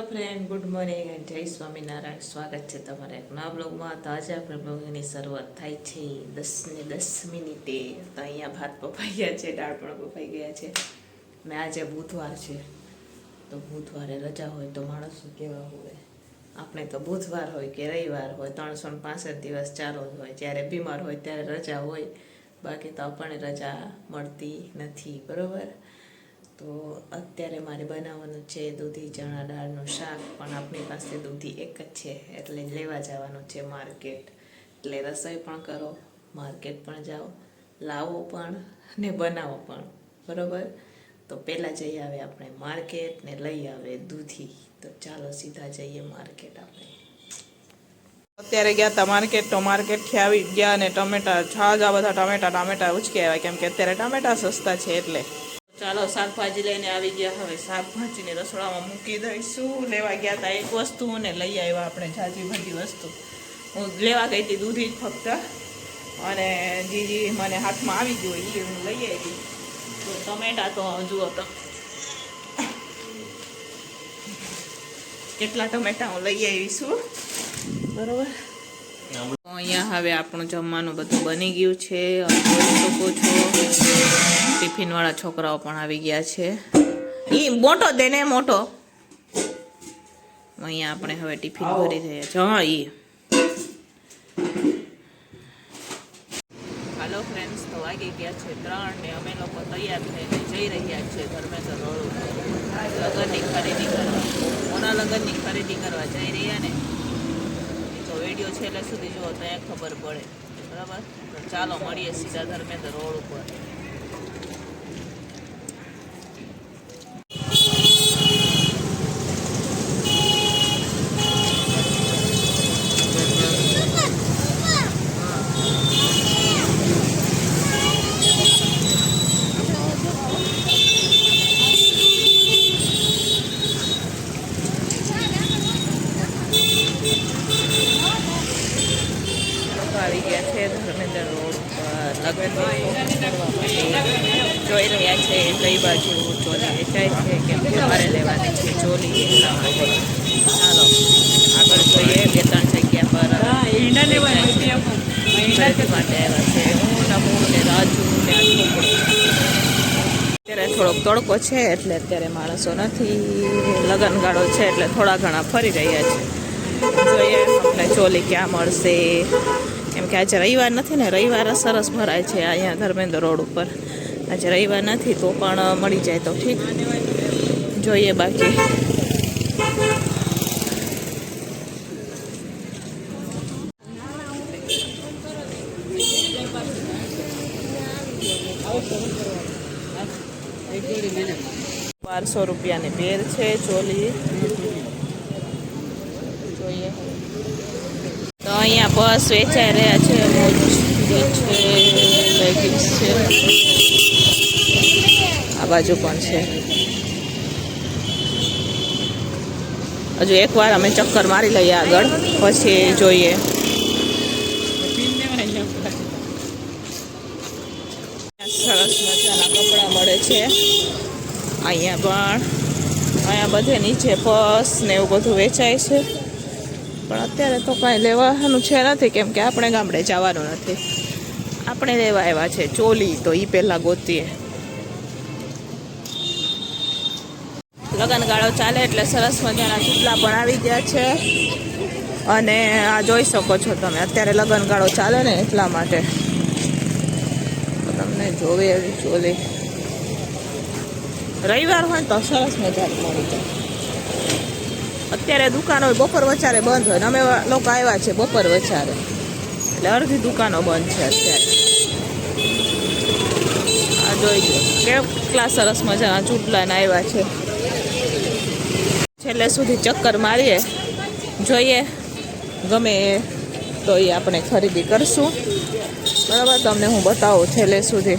Hello friend good morning and Jay Swaminarayan સ્વાગત છે તમારા એક નવા બ્લોગમાં તો આજે આપણે શરૂઆત થાય છે દસ ને દસ મિનિટે તો અહીંયા ભાત પપાઈ ગયા છે દાળ પણ પપાઈ ગયા છે ને આજે બુધવાર છે તો બુધવારે રજા હોય તો માણસો કેવા હોય આપણે તો બુધવાર હોય કે રવિવાર હોય ત્રણસો ને પાંસઠ દિવસ ચારો જ હોય જ્યારે બીમાર હોય ત્યારે રજા હોય બાકી તો આપણને રજા મળતી નથી બરોબર તો અત્યારે મારે બનાવવાનું છે દૂધી, ચણા, દાળનું શાક, પણ આપણી પાસે દૂધી એક જ છે, એટલે લેવા જવાનું છે માર્કેટ. એટલે રસોઈ પણ કરો, માર્કેટ પણ જાઓ, લાવો પણ ને બનાવો પણ. બરોબર? તો પહેલાં જઈ આવે આપણે માર્કેટ ને લઈ આવે દૂધી. તો ચાલો સીધા જઈએ માર્કેટ આપણે. અત્યારે ગયા હતા માર્કેટ, તો માર્કેટથી આવી ગયા અને ટમેટા છાજા બધા ટમેટા ટમેટા ઉચકી આવ્યા, કેમ કે અત્યારે ટમેટા સસ્તા છે એટલે. ચાલો, શાકભાજી લઈને આવી ગયા. હવે શાકભાજીને રસોડામાં મૂકી દઈશું. લેવા ગયા હતા એક વસ્તુ ને લઈ આવ્યા આપણે જાજી ભાજી વસ્તુ. હું લેવા ગઈ હતી દૂધી જ ફક્ત. અને જીજી મને હાથમાં આવી ગયો એ હું લઈ આવી. તો ટમેટા તો જુઓ તો. કેટલા ટમેટા હું લઈ આવીશું બરોબર? અહીંયા હવે આપણું જમવાનું બધું બની ગયું છે. અને જોઈ શકો છો. ટિફિન વાળા છોકરાઓ પણ આવી ગયા છે. ઈ મોટો દે ને મોટો. અહીંયા આપણે હવે ટિફિન ભરી રહ્યા છે. હા, ઈ. હાલો ફ્રેન્ડ્સ તો વાગી ગયા છે ત્રણ ને અમે લોકો તૈયાર થઈને જઈ રહ્યા છીએ ધર્મેન્દ્ર રોડ ઉપર. લગ્નની ખરીદી કરવા. મોના લગ્નની ખરીદી કરવા જઈ રહ્યા ને. તો વીડિયો છેલ્લે સુધી જુઓ તો ખબર પડે. બરાબર? ચાલો મળીએ સીધા ધર્મેન્દ્ર રોડ ઉપર. છે રોડ લગ્ન જોઈ રહ્યા છે. કઈ બાજુ ચોલી વેચાય છે કેમ કે અમારે લેવાની છે ચોલી. એટલા માટે. ચાલો આગળ જોઈએ બે ત્રણ જગ્યા પર. માટે આવ્યા છે. હું ને ને રાજુ ને અત્યારે થોડોક તડકો છે એટલે અત્યારે માણસો નથી. લગનગાળો છે એટલે થોડા ઘણા ફરી રહ્યા છે. જોઈએ આપણે ચોલી ક્યાં મળશે. કેમ કે આજે રવિવાર નથી ને રવિવારે સરસ ભરાય છે અહીંયા ધર્મેન્દ્ર રોડ ઉપર. આજે રવિવાર નથી તો પણ મળી જાય તો ઠીક. જોઈએ બાકી. બારસો રૂપિયાની પેર છે, ચોલી. જોઈએ. તો અહીંયા બસ વેચાઈ રહ્યા છે લેગિન્સ છે આ બાજુ પણ છે. હજુ એકવાર અમે ચક્કર મારી લઈએ આગળ, પછી જોઈએ. સરસ મજાના કપડાં મળે છે. અહીંયા પણ, અહીંયા બધે નીચે પર્સ ને એવું બધું વેચાય છે. પણ અત્યારે તો કાંઈ લેવાનું છે નથી, કેમ કે આપણે ગામડે જવાનું નથી. આપણે લેવા આવ્યા છે, ચોલી, તો એ પહેલાં ગોતીએ. લગનગાળો ચાલે એટલે સરસ મજાના ચૂટલા પણ આવી ગયા છે. અને આ જોઈ શકો છો તમે, અત્યારે લગનગાળો ચાલે ને એટલા માટે. તમને જોવે એવી ચોલી. રવિવાર હોય તો સરસ મજા મળી જાય. અત્યારે દુકાનો બપોર વચારે બંધ હોય અમે લોકો આવ્યા છે બપોર વચારે એટલે અડધી દુકાનો બંધ છે અત્યારે. આ જોઈ લો કેટલા સરસ મજાના ચૂંટલાને આવ્યા છે. છેલ્લે સુધી ચક્કર મારીએ, જોઈએ, ગમે એ, તો એ આપણે ખરીદી કરશું. બરાબર, તમને હું બતાવું છેલ્લે સુધી.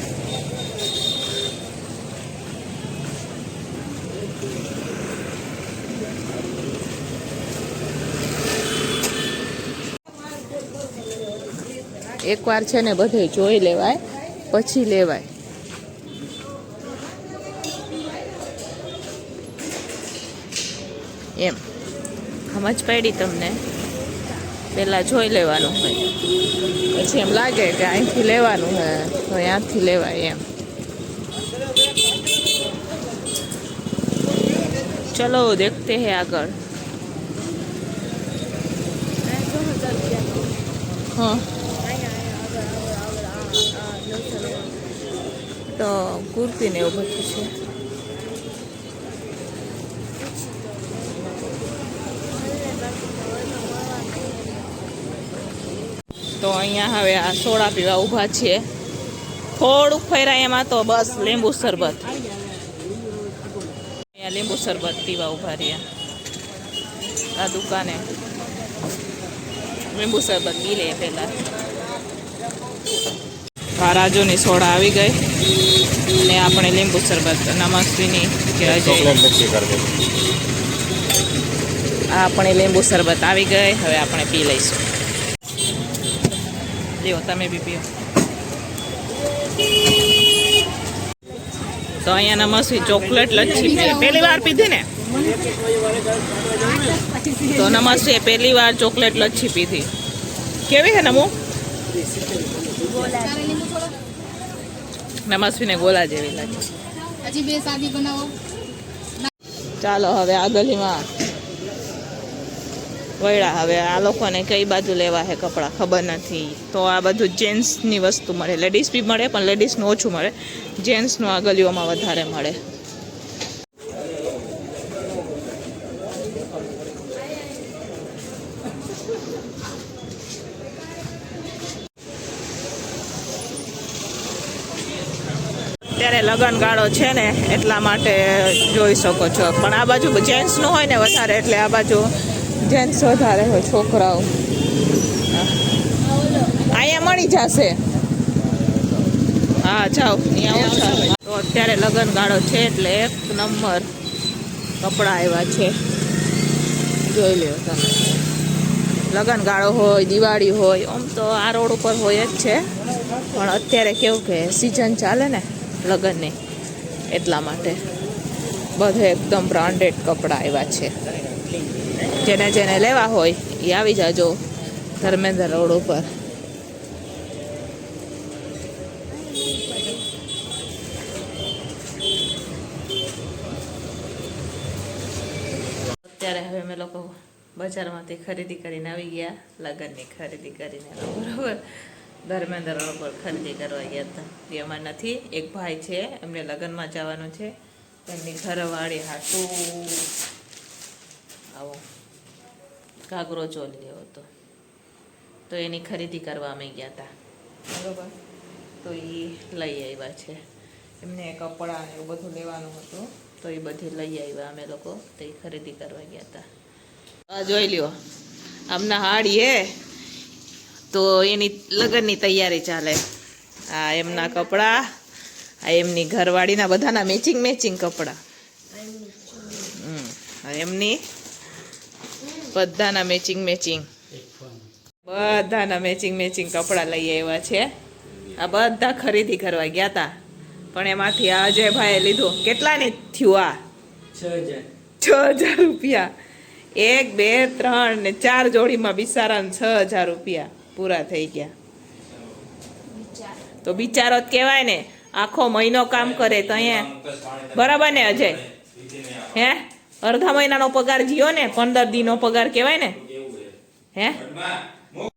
એકવાર છે ને બધે જોઈ લેવાય પછી લેવાય. એમ. સમજ પડી તમને? પહેલાં જોઈ લેવાનું હોય. પછી એમ લાગે કે અહીંથી લેવાનું હોય તો અહીંયાથી લેવાય એમ. ચલો દેખતે હે આગળ. હા. તો કુર્તી ને એવું બધું છે. તો અહીંયા હવે આ સોડા પીવા ઊભા છીએ. થોડુંક ફર્યા એમાં તો બસ લીંબુ શરબત. અહીંયા લીંબુ શરબત પીવા ઊભા રહ્યા. આ દુકાને લીંબુ શરબત પી લે પહેલા. રાજુની સોડા આવી ગઈ ને આપણે લીંબુ શરબત નમસ્તીની કે અજય ચોકલેટ મિક્સી કરી આપણે લીંબુ શરબત આવી ગઈ હવે આપણે પી લઈશું. લ્યો તમે બી પીઓ. તો અહીંયા નમસ્વી ચોકલેટ લચ્છી પહેલી વાર પીધી ને? તો નમસ્તે પહેલી વાર ચોકલેટ લચ્છી પીધી. કેવી છે નમો? નમસ્વીને ગોલા જેવી લાગે. હજી બે સાદી બનાવો. ચાલો હવે આ ગલીમાં વળ્યા. હવે આ લોકોને કઈ બાજુ લેવા છે કપડાં? ખબર નથી. તો આ બધું જેન્ટ્સની વસ્તુ મળે. લેડીઝ બી મળે પણ લેડીઝનું ઓછું મળે. જેન્ટ્સનું આ ગલીઓમાં વધારે મળે. અત્યારે લગનગાળો છે ને એટલા માટે જોઈ શકો છો. પણ આ બાજુ જેન્ટ્સનું હોય ને વધારે, એટલે આ બાજુ જેન્ટ્સ વધારે હોય, છોકરાઓ. અહીંયા મળી જશે. હા, જાઓ. અહીંયા તો અત્યારે લગનગાળો છે, એટલે એક નંબર કપડાં આવ્યા છે. જોઈ લ્યો તમે. લગન ગાળો હોય, દિવાળી હોય, આમ તો આ રોડ ઉપર હોય જ છે. પણ અત્યારે કેવું કે સિઝન ચાલે ને લગ્નની એટલા માટે. બધે એકદમ બ્રાન્ડેડ કપડાં આવ્યા છે. જેને જેને લેવા હોય એ આવી જાજો ધર્મેન્દ્ર રોડ ઉપર. અત્યારે હવે અમે લોકો બજારમાંથી ખરીદી કરીને આવી ગયા, લગ્નની ખરીદી કરીને. બરોબર? ધર્મેન્દ્ર રોડ પર ખરીદી કરવા ગયા હતા. એ અમારે નથી. એક ભાઈ છે એમને લગ્નમાં જવાનું છે. એમની ઘરવાળી હાટું આવો ઘાઘરો ચોલી લેવો હતો. તો એની ખરીદી કરવા અમે ગયા હતા. બરોબર. તો એ લઈ આવ્યા છે. એમને કપડાં ને એવું બધું લેવાનું હતું. તો એ બધી લઈ આવ્યા અમે લોકો. તો એ ખરીદી કરવા ગયા હતા. આ જોઈ લ્યો. આમના હાડી હે. તો એની લગ્નની તૈયારી ચાલે. આ એમના કપડાં, આ એમની ઘરવાળીના બધાના મેચિંગ મેચિંગ કપડાં. એમની બધાના મેચિંગ મેચિંગ બધાના મેચિંગ મેચિંગ કપડાં લઈ આવ્યા છે. આ બધા ખરીદી કરવા ગયા હતા પણ એમાંથી આ અજયભાઈએ લીધું. કેટલાની થયું આ? છ હજાર રૂપિયા. એક, બે, ત્રણ ને ચાર જોડીમાં બિસારાને છ હજાર રૂપિયા. પૂરા થઈ ગયા. તો બિચારો જ કહેવાય ને, આખો મહિનો કામ કરે તો અહીંયા બરાબર ને અજય? હે? અડધા મહિનાનો પગાર જીયો ને, પંદર દિનનો પગાર કહેવાય ને? હે?